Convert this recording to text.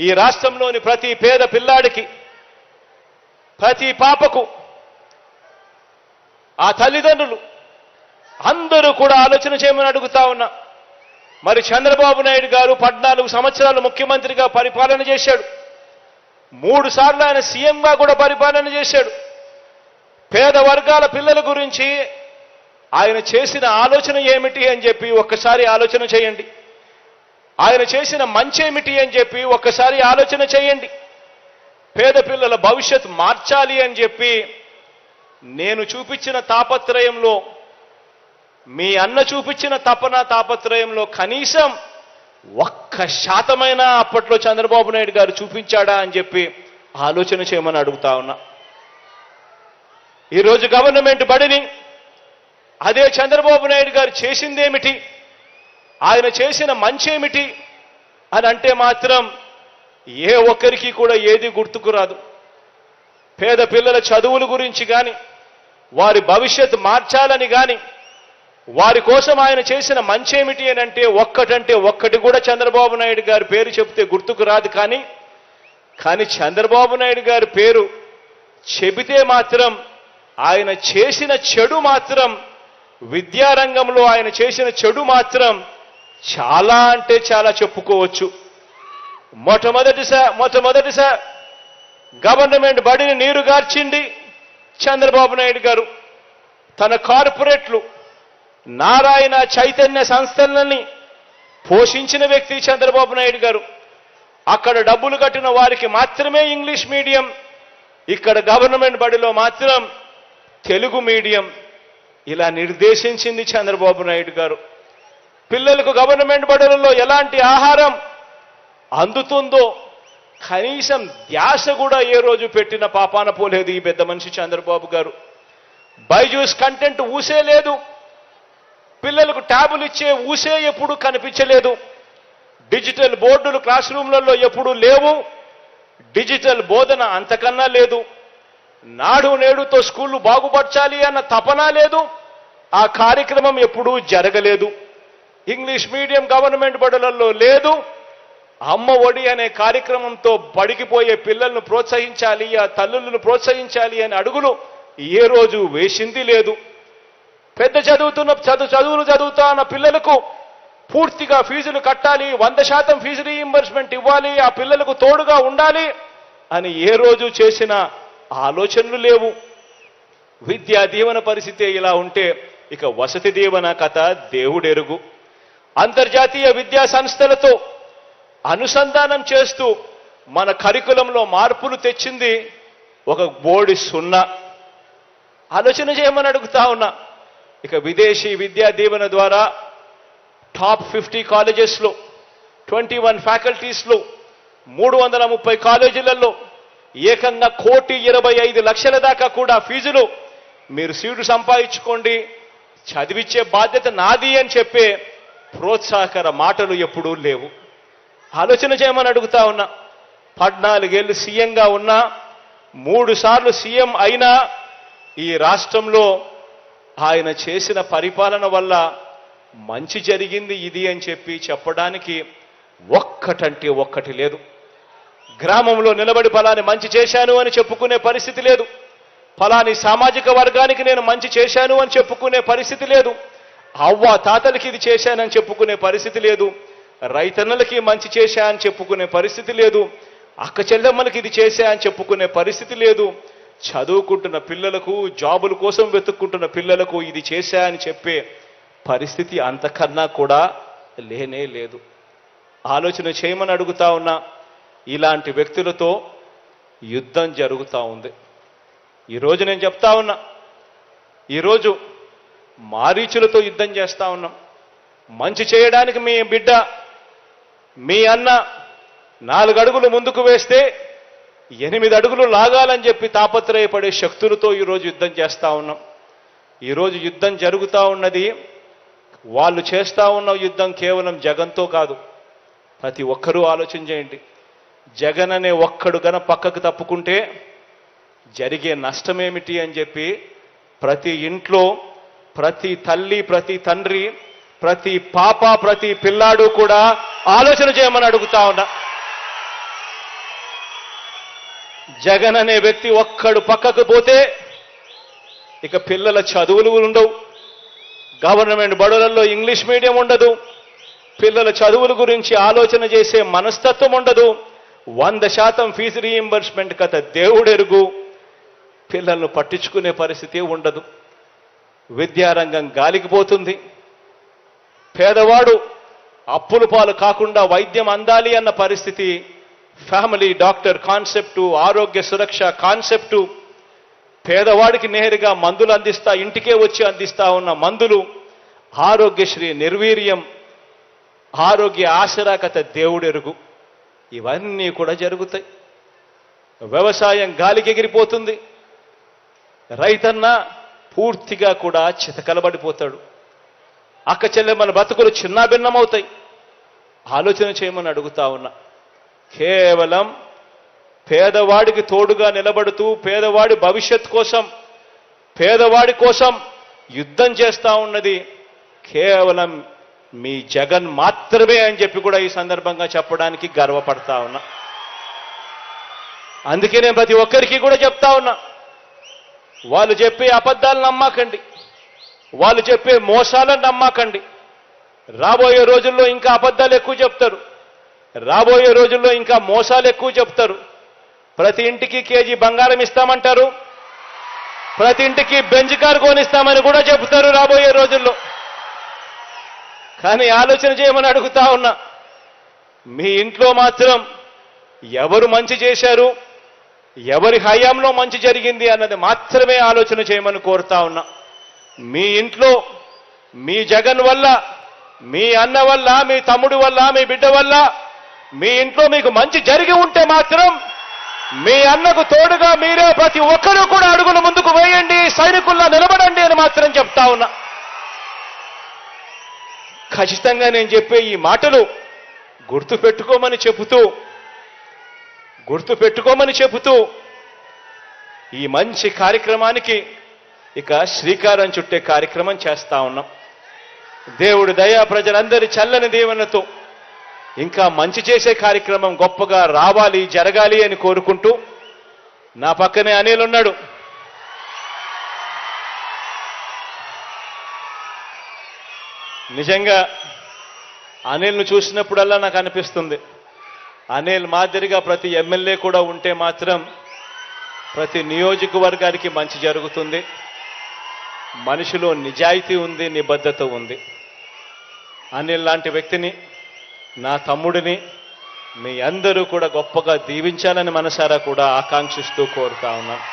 ఈ రాష్ట్రంలోని ప్రతి పేద పిల్లాడికి ప్రతి పాపకు ఆ తల్లిదండ్రులు అందరూ కూడా ఆలోచన చేయమని అడుగుతా ఉన్నా. మరి చంద్రబాబు నాయుడు గారు పద్నాలుగు సంవత్సరాలు ముఖ్యమంత్రిగా పరిపాలన చేశాడు. మూడు సార్లు ఆయన సీఎంగా కూడా పరిపాలన చేశాడు. పేద వర్గాల పిల్లల గురించి ఆయన చేసిన ఆలోచన ఏమిటి అని చెప్పి ఒక్కసారి ఆలోచన చేయండి. ఆయన చేసిన మంచేమిటి అని చెప్పి ఒక్కసారి ఆలోచన చేయండి. పేద పిల్లల భవిష్యత్ మార్చాలి అని చెప్పి నేను చూపించిన తాపత్రయంలో మీ అన్న చూపించిన తపన తాపత్రయంలో కనీసం ఒక్క శాతమైన అప్పట్లో చంద్రబాబు నాయుడు గారు చూపించాడా అని చెప్పి ఆలోచన చేయమని అడుగుతా ఉన్నా. ఈరోజు గవర్నమెంట్ బడిని అదే చంద్రబాబు నాయుడు గారు చేసిందేమిటి? ఆయన చేసిన మంచేమిటి అని అంటే మాత్రం ఏ ఒక్కరికి కూడా ఏది గుర్తుకు రాదు. పేద పిల్లల చదువుల గురించి కానీ వారి భవిష్యత్ మార్చాలని కానీ వారి కోసం ఆయన చేసిన మంచేమిటి అని అంటే ఒక్కటంటే ఒక్కటి కూడా చంద్రబాబు నాయుడు గారి పేరు చెప్తే గుర్తుకు రాదు కానీ కానీ చంద్రబాబు నాయుడు గారి పేరు చెబితే మాత్రం ఆయన చేసిన చెడు మాత్రం విద్యారంగంలో ఆయన చేసిన చెడు మాత్రం చాలా అంటే చాలా చెప్పుకోవచ్చు. మొట్టమొదటిసా మొట్టమొదటిసా గవర్నమెంట్ బడిని నీరు గార్చింది చంద్రబాబు నాయుడు గారు. తన కార్పొరేట్లు నారాయణ చైతన్య సంస్థలని పోషించిన వ్యక్తి చంద్రబాబు నాయుడు గారు. అక్కడ డబ్బులు కట్టిన వారికి మాత్రమే ఇంగ్లీష్ మీడియం. ఇక్కడ గవర్నమెంట్ బడిలో మాత్రం తెలుగు మీడియం. ఇలా నిర్దేశించింది చంద్రబాబు నాయుడు గారు. పిల్లలకు గవర్నమెంట్ బడులలో ఎలాంటి ఆహారం అందుతుందో కనీసం ధ్యాస కూడా ఏ రోజు పెట్టిన పాపాన పోలేదు ఈ పెద్ద మనిషి చంద్రబాబు గారు. బైజూస్ కంటెంట్ ఊసే లేదు. పిల్లలకు ట్యాబులు ఇచ్చే ఊసే ఎప్పుడు కనిపించలేదు. డిజిటల్ బోర్డులు క్లాస్ రూమ్లలో ఎప్పుడు లేవు. డిజిటల్ బోధన అంతకన్నా లేదు. నాడు నేడుతో స్కూళ్ళు బాగుపరచాలి అన్న తపన లేదు. ఆ కార్యక్రమం ఎప్పుడూ జరగలేదు. ఇంగ్లీష్ మీడియం గవర్నమెంట్ బడులలో లేదు. అమ్మ ఒడి అనే కార్యక్రమంతో బడికిపోయే పిల్లలను ప్రోత్సహించాలి ఆ తల్లులను ప్రోత్సహించాలి అనే అడుగులు ఏ రోజు వేసింది లేదు. పెద్ద చదువుతున్న చదువు చదువులు చదువుతున్న పిల్లలకు పూర్తిగా ఫీజులు కట్టాలి వంద శాతం ఫీజు రీఇంబర్స్మెంట్ ఇవ్వాలి ఆ పిల్లలకు తోడుగా ఉండాలి అని ఏ రోజు చేసిన ఆలోచనలు లేవు. విద్యా దీవెన పరిస్థితి ఇలా ఉంటే ఇక వసతి దీవెన కథ దేవుడెరుగు. అంతర్జాతీయ విద్యా సంస్థలతో అనుసంధానం చేస్తూ మన కరికులంలో మార్పులు తెచ్చింది ఒక బోడి సున్నా. ఆలోచన చేయమని అడుగుతా ఉన్నా. ఇక విదేశీ విద్యా దీవెన ద్వారా టాప్ ఫిఫ్టీ కాలేజెస్లో ట్వంటీ వన్ ఫ్యాకల్టీస్లో మూడు వందల ముప్పై కాలేజీలలో ఏకంగా కోటి ఇరవై ఐదు లక్షల దాకా కూడా ఫీజులు మీరు సీటు సంపాదించుకోండి చదివించే బాధ్యత నాది అని చెప్పే ప్రోత్సాహకర మాటలు ఎప్పుడూ లేవు. ఆలోచన చేయమని అడుగుతా ఉన్నా. పద్నాలుగేళ్ళు సీఎంగా ఉన్నా మూడు సార్లు సీఎం అయినా ఈ రాష్ట్రంలో ఆయన చేసిన పరిపాలన వల్ల మంచి జరిగింది ఇది అని చెప్పి చెప్పడానికి ఒక్కటంటే ఒక్కటి లేదు. గ్రామంలో నిలబడి ఫలాని మంచి చేశాను అని చెప్పుకునే పరిస్థితి లేదు. ఫలాని సామాజిక వర్గానికి నేను మంచి చేశాను అని చెప్పుకునే పరిస్థితి లేదు. అవ్వ తాతలకి ఇది చేశానని చెప్పుకునే పరిస్థితి లేదు. రైతన్నలకి మంచి చేశా అని చెప్పుకునే పరిస్థితి లేదు. అక్క చెల్లెమ్మలకి ఇది చేశా అని చెప్పుకునే పరిస్థితి లేదు. చదువుకుంటున్న పిల్లలకు జాబుల కోసం వెతుక్కుంటున్న పిల్లలకు ఇది చేశా అని చెప్పే పరిస్థితి అంతకన్నా కూడా లేనే లేదు. ఆలోచన చేయమని అడుగుతా ఉన్నా ఇలాంటి వ్యక్తులతో యుద్ధం జరుగుతూ ఉంది. ఈరోజు నేను చెప్తా ఉన్నా ఈరోజు మారీచులతో యుద్ధం చేస్తూ ఉన్నాం. మంచి చేయడానికి మీ బిడ్డ మీ అన్న నాలుగు అడుగులు ముందుకు వేస్తే ఎనిమిది అడుగులు లాగాలని చెప్పి తాపత్రయపడే శక్తులతో ఈరోజు యుద్ధం చేస్తూ ఉన్నాం. ఈరోజు యుద్ధం జరుగుతూ ఉన్నది. వాళ్ళు చేస్తూ ఉన్న యుద్ధం కేవలం జగన్తో కాదు. ప్రతి ఒక్కరూ ఆలోచన చేయండి. జగన్ అనే ఒక్కడు గన పక్కకు తప్పుకుంటే జరిగే నష్టమేమిటి అని చెప్పి ప్రతి ఇంట్లో ప్రతి తల్లి ప్రతి తండ్రి ప్రతి పాప ప్రతి పిల్లాడు కూడా ఆలోచన చేయమని అడుగుతా ఉన్నా. జగన్ అనే వ్యక్తి ఒక్కడు పక్కకు పోతే ఇక పిల్లల చదువులు ఉండవు. గవర్నమెంట్ బడులలో ఇంగ్లీష్ మీడియం ఉండదు. పిల్లల చదువుల గురించి ఆలోచన చేసే మనస్తత్వం ఉండదు. వంద శాతం ఫీజు రీయింబర్స్మెంట్ కథ దేవుడెరుగు. పిల్లలను పట్టించుకునే పరిస్థితి ఉండదు. విద్యారంగం గాలికి పోతుంది. పేదవాడు అప్పుల పాలు కాకుండా వైద్యం అందాలి అన్న పరిస్థితి ఫ్యామిలీ డాక్టర్ కాన్సెప్టు ఆరోగ్య సురక్ష కాన్సెప్టు పేదవాడికి నేరుగా మందులు అందిస్తా ఇంటికే వచ్చి అందిస్తా ఉన్న మందులు ఆరోగ్యశ్రీ నిర్వీర్యం ఆరోగ్య ఆశరాకత దేవుడెరుగు. ఇవన్నీ కూడా జరుగుతాయి. వ్యవసాయం గాలికి ఎగిరిపోతుంది. రైతన్న పూర్తిగా కూడా చితకలబడిపోతాడు. అక్క మన బతుకులు చిన్నాభిన్నమవుతాయి. ఆలోచన చేయమని అడుగుతా ఉన్నా. కేవలం పేదవాడికి తోడుగా నిలబడుతూ పేదవాడి భవిష్యత్ కోసం పేదవాడి కోసం యుద్ధం చేస్తూ ఉన్నది కేవలం మీ జగన్ మాత్రమే అని చెప్పి కూడా ఈ సందర్భంగా చెప్పడానికి గర్వపడతా ఉన్నా. అందుకే నేను ప్రతి ఒక్కరికి కూడా చెప్తా ఉన్నా. వాళ్ళు చెప్పే అబద్ధాలు నమ్మకండి. వాళ్ళు చెప్పే మోసాలను నమ్మకండి. రాబోయే రోజుల్లో ఇంకా అబద్ధాలు ఎక్కువ చెప్తారు. రాబోయే రోజుల్లో ఇంకా మోసాలు ఎక్కువ చెప్తారు. ప్రతి ఇంటికి కేజీ బంగారం ఇస్తామంటారు. ప్రతి ఇంటికి బెంచ్ కారు కొనిస్తామని కూడా చెప్తారు రాబోయే రోజుల్లో. కానీ ఆలోచన చేయమని అడుగుతా ఉన్నా మీ ఇంట్లో మాత్రం ఎవరు మంచి చేశారు? ఎవరి హయాంలో మంచి జరిగింది అన్నది మాత్రమే ఆలోచన చేయమని కోరుతా ఉన్నా. మీ ఇంట్లో మీ జగన్ వల్ల మీ అన్న వల్ల మీ తమ్ముడు వల్ల మీ బిడ్డ వల్ల మీ ఇంట్లో మీకు మంచి జరిగి ఉంటే మాత్రం మీ అన్నకు తోడుగా మీరే ప్రతి ఒక్కరూ కూడా అడుగులు ముందుకు వేయండి సైనికుల్లా నిలబడండి అని మాత్రం చెప్తా ఉన్నా. ఖచ్చితంగా నేను చెప్పే ఈ మాటలు గుర్తు పెట్టుకోమని చెబుతూ గుర్తు పెట్టుకోమని చెబుతూ ఈ మంచి కార్యక్రమానికి ఇక శ్రీకారం చుట్టే కార్యక్రమం చేస్తా ఉన్నాం. దేవుడు దయా ప్రజలందరి చల్లని దీవెనతో ఇంకా మంచి చేసే కార్యక్రమం గొప్పగా రావాలి జరగాలి అని కోరుకుంటూ నా పక్కనే అనిల్ ఉన్నాడు. నిజంగా అనిల్ను చూసినప్పుడల్లా నాకు అనిపిస్తుంది. అనిల్ మాదిరిగా ప్రతి ఎమ్మెల్యే కూడా ఉంటే మాత్రం ప్రతి నియోజకవర్గానికి మంచి జరుగుతుంది. మనిషిలో నిజాయితీ ఉంది నిబద్ధత ఉంది. అనిల్ లాంటి వ్యక్తిని నా తమ్ముడిని మీ అందరూ కూడా గొప్పగా దీవించాలని మనసారా కూడా ఆకాంక్షిస్తూ కోరుతా ఉన్నాను